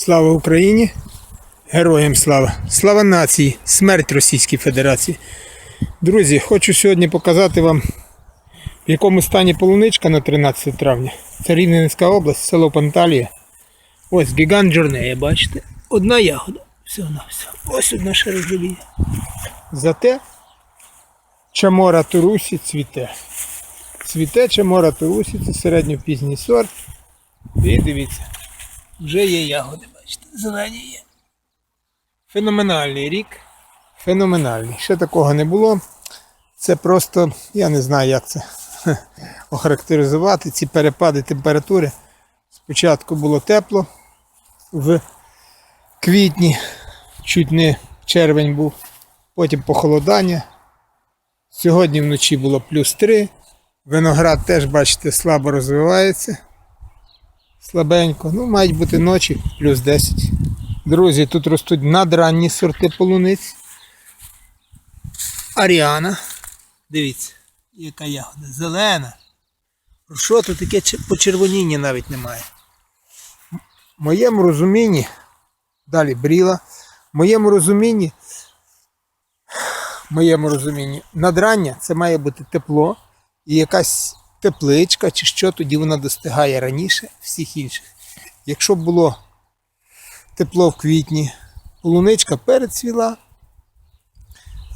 Слава Україні! Героям слава! Слава нації! Смерть Російській Федерації! Друзі, хочу сьогодні показати вам, в якому стані полуничка на 13 травня. Це Рівненська область, село Панталія. Ось гігант джорнея, бачите? Одна ягода. Все на все. Ось одна ще. Зате чамора турусі цвіте. Цвіте чамора турусі, це середньопізній сорт. І дивіться, вже є ягоди, бачите, зелені є. Феноменальний рік. Феноменальний. Ще такого не було. Це просто, я не знаю, як це охарактеризувати. Ці перепади температури. Спочатку було тепло в квітні, чуть не червень був, потім похолодання. Сьогодні вночі було плюс 3. Виноград теж, бачите, слабо розвивається слабенько. Ну, мають бути ночі плюс 10. Друзі, тут ростуть надранні сорти полуниць. Аріана. Дивіться, яка ягода. Зелена. Що тут таке почервоніння навіть немає. В моєму розумінні, далі бріла, в моєму розумінні, в моєму розумінні, надрання це має бути тепло і якась тепличка чи що, тоді вона достигає раніше всіх інших. Якщо б було тепло в квітні, полуничка перецвіла,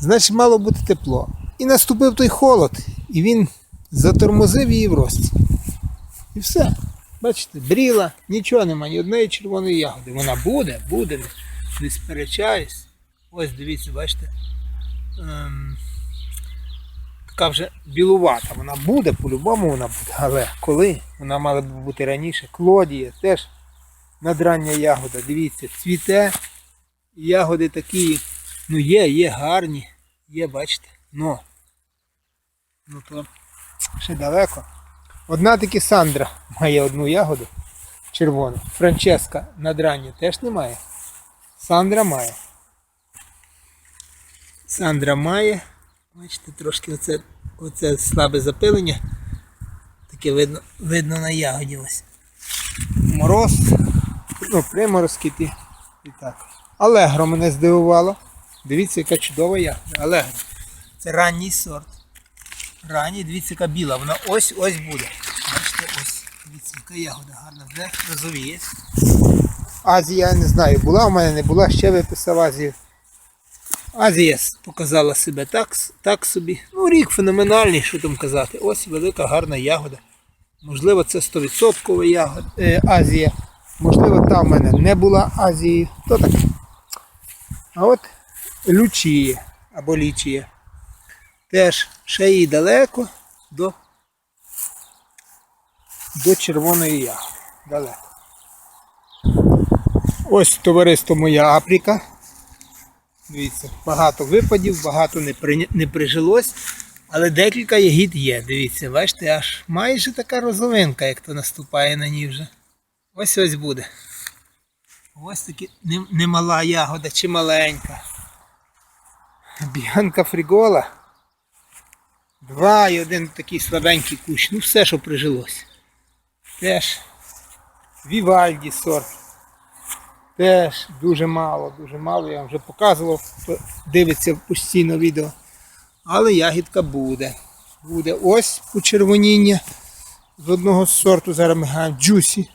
значить мало бути тепло. І наступив той холод, і він затормозив її в рості. І все. Бачите, бріла, нічого немає, ні одної червоної ягоди. Вона буде, буде, не, сперечаюсь. Ось дивіться, бачите. Ем, така вже білувата. Вона буде, по-любому вона буде. Але коли? Вона мала б бути раніше. Клодія теж надрання ягода. Дивіться, цвіте. Ягоди такі, ну є, є гарні, є, бачите, но. Ну то ще далеко. Одна таки Сандра має одну ягоду червону. Франческа надрання теж немає. Сандра має. Сандра має. Бачите, трошки оце, оце слабе запилення. Таке видно, видно на ягоді ось. Мороз. Ну, приморозки ті. І так. Алегро мене здивувало. Дивіться, яка чудова ягода. Алегро. Це ранній сорт. Ранній, дивіться, яка біла. Вона ось ось буде. Бачите, ось. Дивіться, яка ягода гарна, вже розовіє. Азія, я не знаю, була у мене, не була, ще виписав Азію. Азія показала себе так, так собі. Ну, рік феноменальний, що там казати. Ось велика гарна ягода. Можливо, це 100% ягод, е, Азія. Можливо, там в мене не була Азії. То таке. А от Лючіє або Лічіє. Теж ще їй далеко до, до червоної ягоди. Далеко. Ось товариство моя Африка. Дивіться, багато випадів, багато не, при... не прижилось, але декілька ягід є. Дивіться, бачите, аж майже така розовинка, як то наступає на ній вже. Ось ось буде. Ось таки не- немала ягода чи маленька. Біганка фрігола. Два і один такий слабенький кущ. Ну все, що прижилось. Теж Вівальді сорт. Теж дуже мало, дуже мало. Я вам вже показував, дивиться постійно відео. Але ягідка буде. Буде ось почервоніння з одного сорту. Зараз ми гаємо джусі.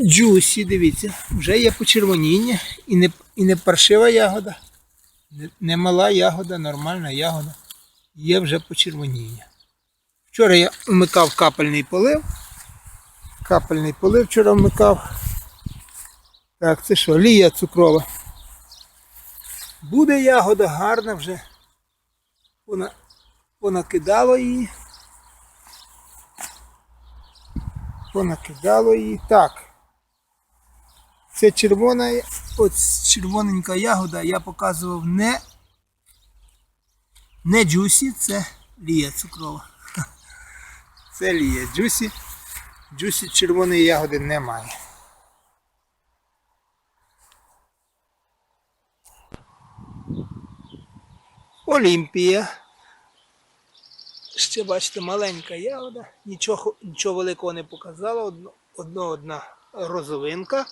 Джусі, дивіться, вже є почервоніння і не, і не паршива ягода. Не, не мала ягода, нормальна ягода. Є вже почервоніння. Вчора я вмикав капельний полив. Капельний полив вчора вмикав. Так, це що, лія цукрова. Буде ягода гарна вже. Вона понакидало її. Понакидало її. Так. Це червона, от червоненька ягода я показував не, не джусі, це лія цукрова. Це лія джусі. Джусі червоної ягоди немає. Олімпія. Ще бачите, маленька ягода, нічого, нічого великого не показала, одно одна розовинка.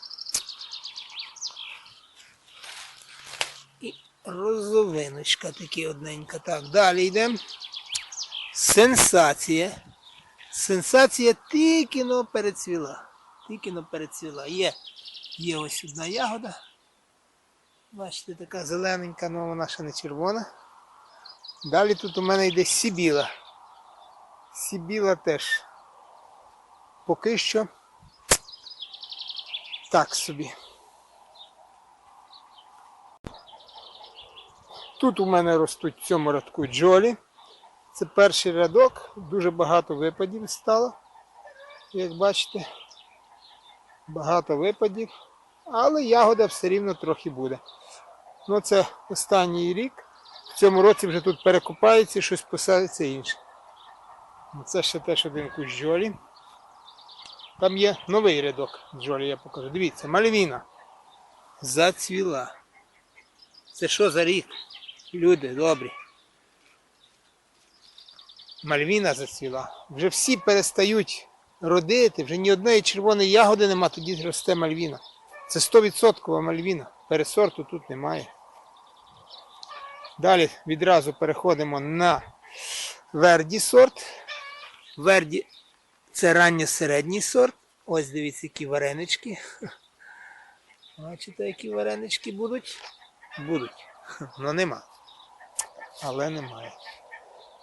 І розовиночка такі одненька. Так, далі йдемо. Сенсація. Сенсація тільки но перецвіла. Тільки но перецвіла. Є, є ось одна ягода. Бачите, така зелененька, але вона ще не червона. Далі тут у мене йде сібіла. Сібіла теж поки що так собі. Тут у мене ростуть в цьому рядку джолі. Це перший рядок, дуже багато випадів стало, як бачите. Багато випадів, але ягода все рівно трохи буде. Ну це останній рік. В цьому році вже тут перекопається щось посадиться інше. Ну, Це ще теж один кущ джолі. Там є новий рядок джолі, я покажу. Дивіться, мальвіна. Зацвіла. Це що за рік? Люди добрі. Мальвіна зацвіла. Вже всі перестають родити, вже ні одної червоної ягоди нема, тоді росте мальвіна. Це 100% мальвіна. Пересорту тут немає. Далі відразу переходимо на Верді сорт. Верді це ранньо-середній сорт. Ось дивіться, які варенички. Бачите, які варенички будуть? Будуть. Ну нема. Але немає.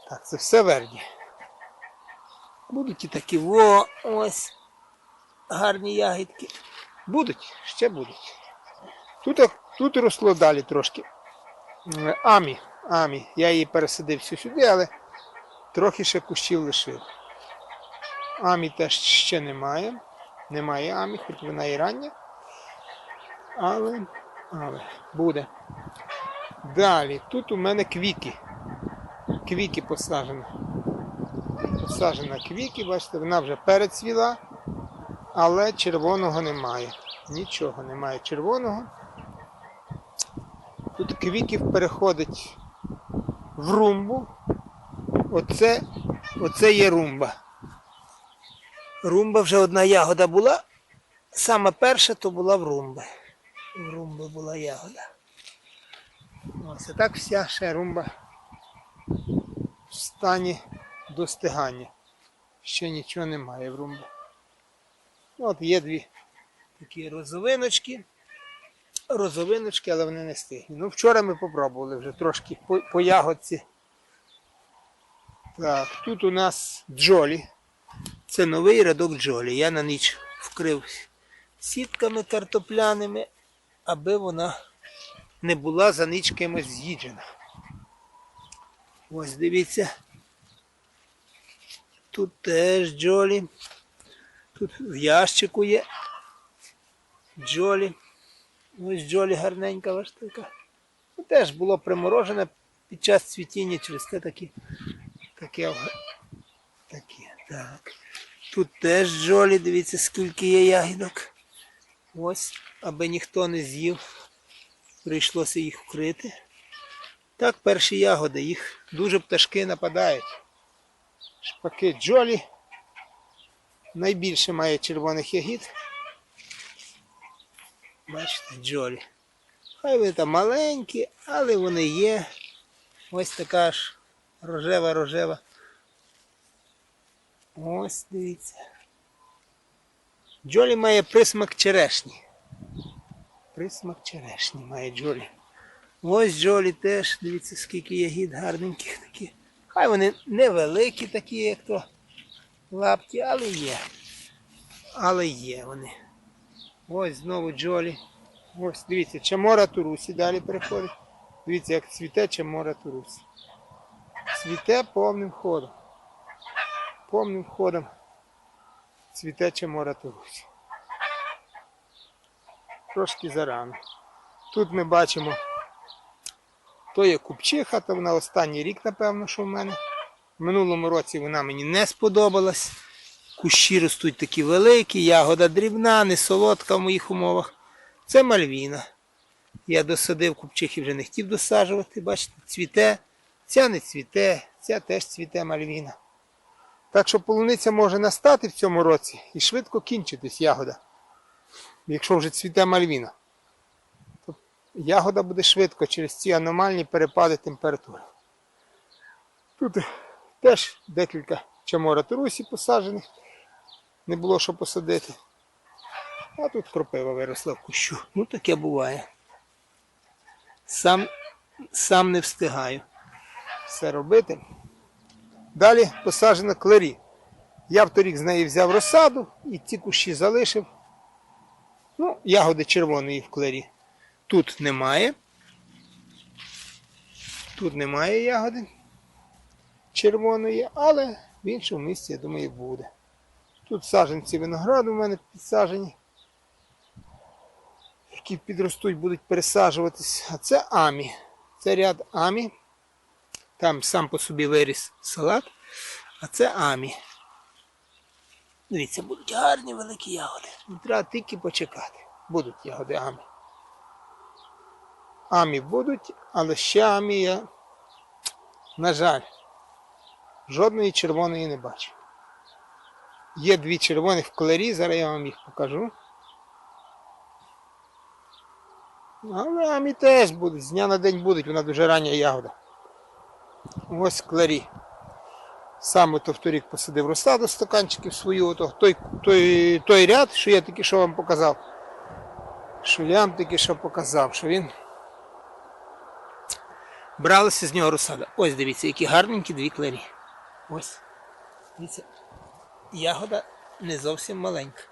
Так, це все верді. Будуть і такі во, ось. Гарні ягідки. Будуть, ще будуть. Тут, тут росло далі трошки. Амі. Амі. Я її пересадив всю сюди, але трохи ще кущів лишив. Амі теж ще немає. Немає амі, хоч вона і рання. Але, але буде. Далі, тут у мене квіки. Квіки посаджено. Посаджена квіки, бачите, вона вже перецвіла, але червоного немає. Нічого немає червоного. Тут квіків переходить в румбу. Оце, оце є румба. Румба вже одна ягода була. Саме перша то була в румби. В румби була ягода. Ось так вся ще румба в стані достигання. Ще нічого немає в румби. От є дві такі розовиночки. Розовиночки, але вони не стигні. Ну, вчора ми попробували вже трошки по, по ягодці. Так, тут у нас джолі. Це новий рядок джолі. Я на ніч вкрив сітками картопляними, аби вона не була за ніч кимось з'їджена. Ось дивіться. Тут теж джолі. Тут в ящику є джолі. Ось джолі гарненька ваш така. Ну, теж було приморожене під час цвітіння через те такі. Таке. Таке. Так. Тут теж джолі, дивіться, скільки є ягідок. Ось, аби ніхто не з'їв. Прийшлося їх вкрити. Так, перші ягоди, їх дуже пташки нападають. Шпаки джолі. Найбільше має червоних ягід. Бачите, джолі. Хай вони там маленькі, але вони є. Ось така ж рожева-рожева. Ось дивіться. Джолі має присмак черешні. Присмак черешні має Джолі. Ось Джолі теж, дивіться, скільки ягід гарненьких такі. Хай вони невеликі такі, як то лапті, але є. Але є вони. Ось знову Джолі. Ось, дивіться, Чамора Турусі далі переходить. Дивіться, як цвіте Чамора Турусі. Цвіте повним ходом. Повним ходом цвіте Чамора Турусі. Трошки зарано. Тут ми бачимо, то є купчиха, то вона останній рік, напевно, що в мене. В минулому році вона мені не сподобалась. Кущі ростуть такі великі, ягода дрібна, не солодка в моїх умовах. Це мальвіна. Я досадив купчихи, вже не хотів досаджувати. Бачите, цвіте. Ця не цвіте, ця теж цвіте мальвіна. Так що полуниця може настати в цьому році і швидко кінчитись ягода. якщо вже цвіте мальвіна, то ягода буде швидко через ці аномальні перепади температури. Тут теж декілька чамора турусі посаджених, не було що посадити. А тут кропива виросла в кущу. Ну таке буває. Сам, сам не встигаю все робити. Далі посаджена клері. Я в торік з неї взяв розсаду і ці кущі залишив. Ну, ягоди червоної в клері. Тут немає. Тут немає ягоди червоної, але в іншому місці, я думаю, буде. Тут саджанці винограду в мене підсаджені, які підростуть, будуть пересаджуватись. А це амі. Це ряд амі. Там сам по собі виріс салат, а це амі. Дивіться, будуть гарні великі ягоди. Треба тільки почекати. Будуть ягоди амі. Амі будуть, але ще амі я, на жаль, жодної червоної не бачу. Є дві червоних в колері, зараз я вам їх покажу. Але амі теж будуть, з дня на день будуть, вона дуже рання ягода. Ось кларі. Сам ото вторік посадив розсаду стаканчиків свою, ото, той, той, той ряд, що я тільки що вам показав. Що я вам тільки що показав, що він бралася з нього розсада. Ось дивіться, які гарненькі дві кларі. Ось. Дивіться. Ягода не зовсім маленька.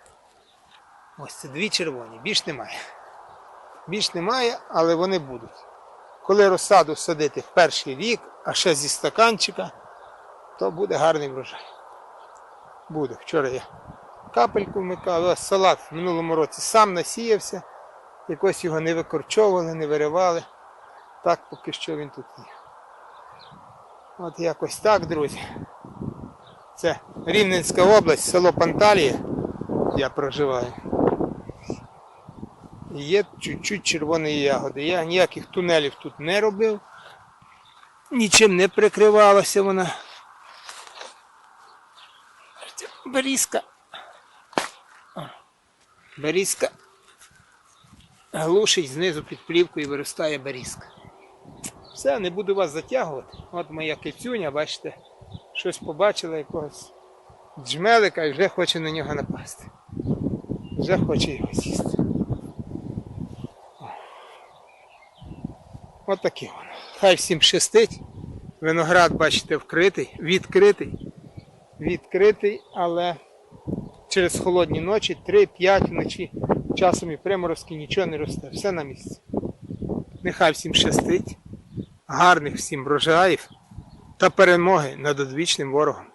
Ось це дві червоні, більш немає. Більш немає, але вони будуть. Коли розсаду садити в перший рік, а ще зі стаканчика, то буде гарний врожай. Буде. Вчора я капельку вмикав, салат в минулому році сам насіявся, якось його не викорчовували, не виривали. Так поки що він тут є. От якось так, друзі. Це Рівненська область, село Панталія. Я проживаю. Є чуть-чуть червоної ягоди. Я ніяких тунелів тут не робив. Нічим не прикривалася вона. Берізка. Берізка глушить знизу під плівкою виростає берізка. Все, не буду вас затягувати. От моя кицюня, бачите, щось побачила якогось джмелика і вже хоче на нього напасти. Вже хоче його з'їсти. От таке воно. Хай всім щастить. Виноград, бачите, вкритий, відкритий. Відкритий, але через холодні ночі, 3-5 вночі, часом і приморозки нічого не росте. Все на місці. Нехай всім щастить. Гарних всім врожаїв та перемоги над одвічним ворогом.